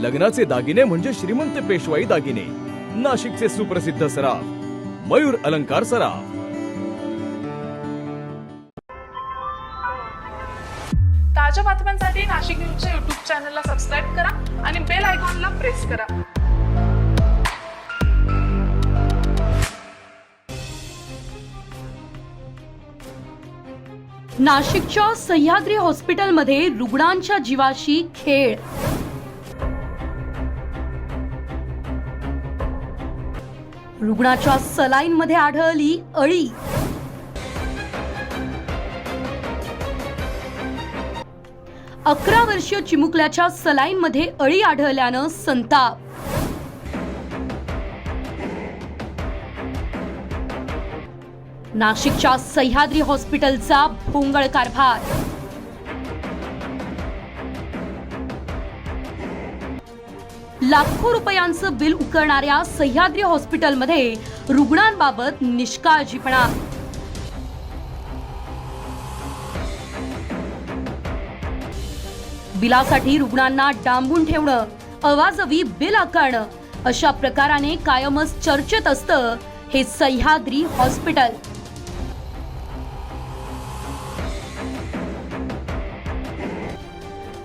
लग्नाचे दागिने म्हणजे श्रीमंत पेशवाई दागिने. नाशिकचे सुप्रसिद्ध सराफ मयूर अलंकार सराफ. ताज्या बातम्यांसाठी नाशिक न्यूजच्या युट्यूब चॅनलला सबस्क्राईब करा आणि बेल आयकॉनला प्रेस करा. नाशिकच्या सह्याद्री हॉस्पिटलमध्ये रुग्णांच्या जीवाशी खेळ. रुग्णाच्या सलाईन मध्ये आढळली अळी. अकरा वर्षीय चिमुकल्याच्या सलाईन मध्ये अळी आढळल्यानं संताप. नाशिकच्या सह्याद्री हॉस्पिटलचा भोंगळ कारभार. लाखो रुपयांचं बिल उकरणाऱ्या सह्याद्री हॉस्पिटलमध्ये रुग्णांबाबत निष्काळजीपणा. बिलासाठी रुग्णांना डांबून ठेवणं अवाजवी बिल आकारणं अशा प्रकाराने कायमच चर्चेत असतं हे सह्याद्री हॉस्पिटल.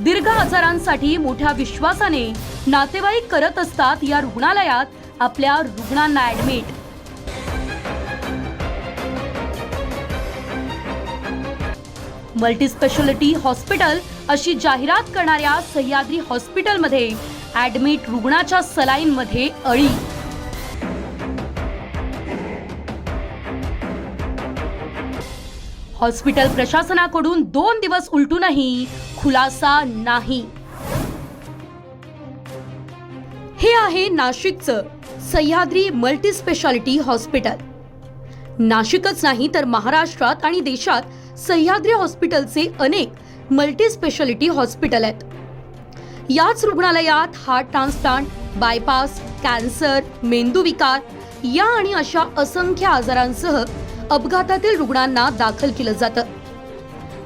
दीर्घ आजारांसाठी मोठ्या विश्वासाने नातेवाईक करत असतात या रुग्णालयात आपल्या रुग्णांना ऍडमिट मल्टी स्पेशालिटी हॉस्पिटल अशी जाहिरात करणाऱ्या सह्याद्री हॉस्पिटलमध्ये ऍडमिट रुग्णाच्या सलाईनमध्ये अळी. हॉस्पिटल प्रशासनाकडून दोन दिवस उलटूनही खुलासा नाही. हे आहे नाशिकचं सह्याद्री मल्टी स्पेशालिटी हॉस्पिटल. नाशिकच नाही तर महाराष्ट्रात आणि देशात सह्याद्री हॉस्पिटलचे अनेक मल्टी स्पेशालिटी हॉस्पिटल आहेत. याच रुग्णालयात हार्ट ट्रान्सप्लांट बायपास कॅन्सर मेंदूविकार या आणि अशा असंख्य आजारांसह अपघातातील रुग्णांना दाखल केलं जातं.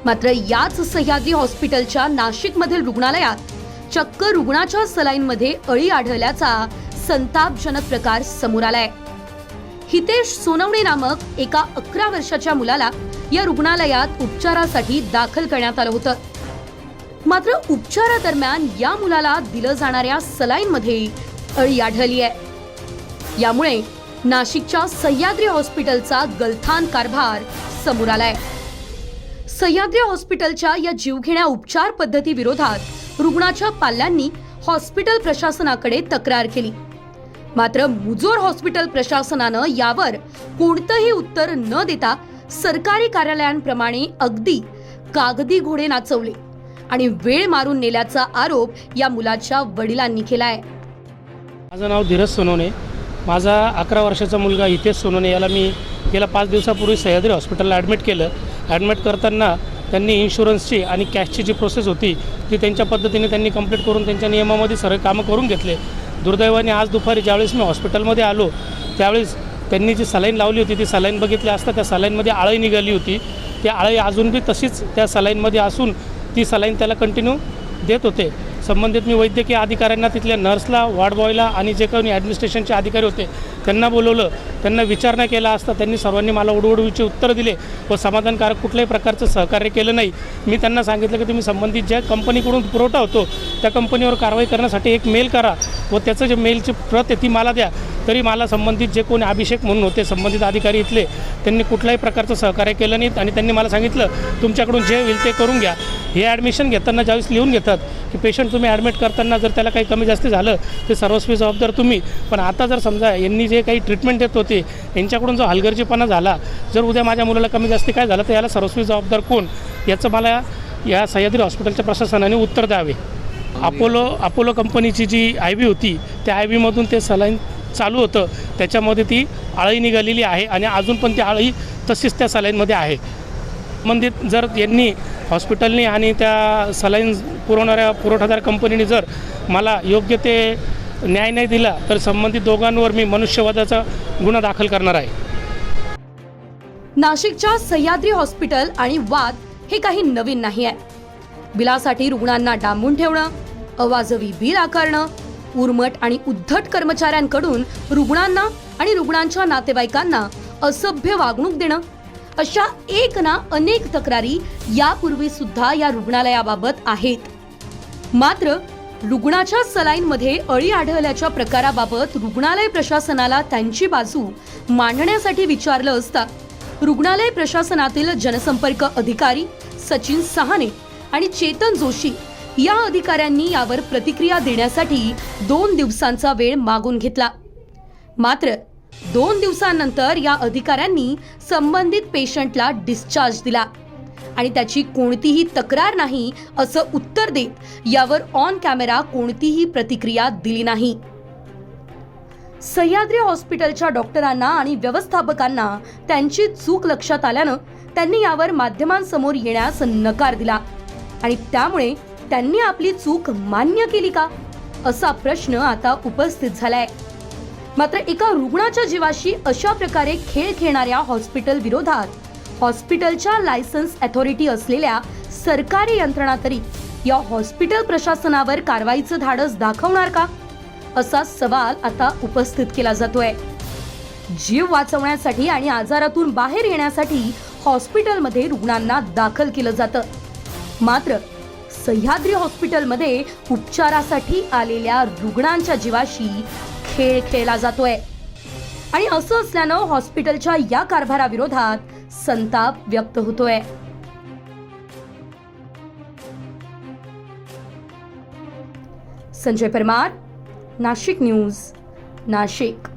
मात्र याच सह्याद्री हॉस्पिटलच्या नाशिकमधील रुग्णालयात चक्क रुग्णाच्या सलाईनमध्ये अळी आढळल्याचा संतापजनक प्रकार समोर आलाय. हितेश सोनवणे नामक एका अकरा वर्षाच्या मुलाला या रुग्णालयात उपचारासाठी दाखल करण्यात आलं होतं. मात्र उपचारादरम्यान या मुलाला दिलं जाणाऱ्या सलाईनमध्ये अळी आढळली आहे. यामुळे नाशिकच्या सह्याद्री हॉस्पिटलचा गलथान कारभार समोर आलाय. सह्याद्री हॉस्पिटलच्या या जीवघेण्या उपचार पद्धती विरोधात रुग्णाच्या पाल्यांनी हॉस्पिटल प्रशासनाकडे तक्रार केली. मात्र मुजोर हॉस्पिटल प्रशासनानं यावर कोणतंही उत्तर न देता सरकारी कार्यालयांप्रमाणे अगदी कागदी घोडे नाचवले आणि वेळ मारून नेल्याचा आरोप या मुलाच्या वडिलांनी केलाय. माझं नाव धीरज सोनवणे. माझा अकरा वर्षाचा मुलगा हितेश सोनवणे याला मी गेल्या पाच दिवसापूर्वी सह्याद्री हॉस्पिटलला ॲडमिट केलं. ॲडमिट करताना त्यांनी इन्शुरन्सची आणि कॅशची जी प्रोसेस होती ती त्यांच्या पद्धतीने त्यांनी कंप्लीट करून त्यांच्या नियमामध्ये सर्व कामं करून घेतले. दुर्दैवाने आज दुपारी ज्यावेळेस मी हॉस्पिटलमध्ये आलो त्यावेळेस त्यांनी जी सलाईन लावली होती ती सलाईन बघितली असता त्या सलाईनमध्ये आळी निघाली होती. ती आळी अजून बी तशीच त्या सलाईनमध्ये असून ती सलाईन त्याला कंटिन्यू देत होते. संबंधित मी वैद्यकीय अधिकाऱ्यांना तिथल्या नर्सला वॉर्ड बॉयला आणि जे काही ॲडमिनिस्ट्रेशनचे अधिकारी होते त्यांना बोलवलं. त्यांना विचारणा केला असता त्यांनी सर्वांनी मला उडवडवीचे उत्तर दिले व समाधानकारक कुठल्याही प्रकारचं सहकार्य केलं नाही. मी त्यांना सांगितलं की तुम्ही संबंधित ज्या कंपनीकडून पुरवठा होतो त्या कंपनीवर कारवाई करण्यासाठी एक मेल करा व त्याचं जे मेलची प्रत आहे ती मला द्या. तरी मला संबंधित जे कोणी अभिषेक म्हणून होते संबंधित अधिकारी इथले त्यांनी कुठल्याही प्रकारचं सहकार्य केलं नाही आणि त्यांनी मला सांगितलं तुमच्याकडून जे होईल ते करून घ्या. हे ॲडमिशन घेताना ज्यावेळेस लिहून घेतात की पेशंट तुम्ही ॲडमिट करताना जर त्याला काही कमी जास्त झालं ते सर्वस्वी जबाबदार तुम्ही. पण आता जर समजा यांनी जे काही ट्रीटमेंट देत होते यांच्याकडून जो हलगर्जीपणा झाला जर उद्या माझ्या मुलाला कमी जास्त काय झालं तर याला सर्वस्वी जबाबदार कोण? याचं मला या सह्याद्री हॉस्पिटलच्या प्रशासनाने उत्तर द्यावे. अपोलो अपोलो कंपनीची जी आय बी होती त्या आय बीमधून ते सलाईन चालू होतं. त्याच्यामध्ये ती आळी निघालेली आहे आणि अजून पण ती आळी तशीच त्या सलाईनमध्ये आहे. संबंधित जर यांनी हॉस्पिटलनी आणि त्या सलाईन पुरवणाऱ्या पुरवठादार कंपनीने जर मला योग्य ते न्याय नाही दिला तर संबंधित दोघांवर मी मनुष्यवादाचा गुन्हा दाखल करणार आहे. नाशिकच्या सह्याद्री हॉस्पिटल आणि वाद हे काही नवीन नाही आहे. बिलासाठी रुग्णांना डांबून ठेवणं अवाजवी बिल आकारणं उर्मट आणि उद्धट कर्मचाऱ्यांकडून रुग्णांना आणि रुग्णांच्या नातेवाईकांना असभ्य वागणूक देणं अशा एक ना अनेक तक्रारी यापूर्वी सुद्धा या रुग्णालयाबाबत आहेत. मात्र रुग्णाच्या सलाईनमध्ये अळी आढळल्याच्या प्रकाराबाबत रुग्णालय प्रशासनाला त्यांची बाजू मांडण्यासाठी विचारलं असता रुग्णालय प्रशासनातील जनसंपर्क अधिकारी सचिन सहाने आणि चेतन जोशी या अधिकाऱ्यांनी यावर प्रतिक्रिया देण्यासाठी दोन दिवसांचा वेळ मागून घेतला. मात्र दोन दिवसांनंतर या अधिकाऱ्यांनी संबंधित पेशंटला डिस्चार्ज दिला. आणि त्याची कोणतीही तक्रार नाही असं उत्तर देत यावर ऑन कॅमेरा कोणतीही प्रतिक्रिया दिली नाही. सह्याद्री हॉस्पिटलच्या डॉक्टरांना आणि व्यवस्थापकांना त्यांची चूक लक्षात आल्यानं त्यांनी यावर माध्यमांसमोर येण्यास नकार दिला. आणि त्यामुळे त्यांनी आपली चूक मान्य केली का? असा प्रश्न आता उपस्थित झालाय. मात्र एका रुग्णाच्या जीवाशी अशा प्रकारे खेळ खेळणाऱ्या हॉस्पिटल विरोधात. हॉस्पिटलच्या लायसन्स अथॉरिटी असलेल्या सरकारी यंत्रणा तरी या हॉस्पिटल प्रशासनावर कारवाईचं धाडस दाखवणार का? असा सवाल आता उपस्थित केला जातोय. जीव वाचवण्यासाठी आणि आजारातून बाहेर येण्यासाठी हॉस्पिटलमध्ये रुग्णांना दाखल केलं जातं. मात्र सह्याद्री हॉस्पिटलमध्ये उपचारासाठी आलेल्या रुग्णांच्या जीवाशी खेळ खेळला जातोय. आणि असं असल्यानं हॉस्पिटलच्या या कारभाराविरोधात संताप व्यक्त होतोय. संजय परमार नाशिक न्यूज नाशिक.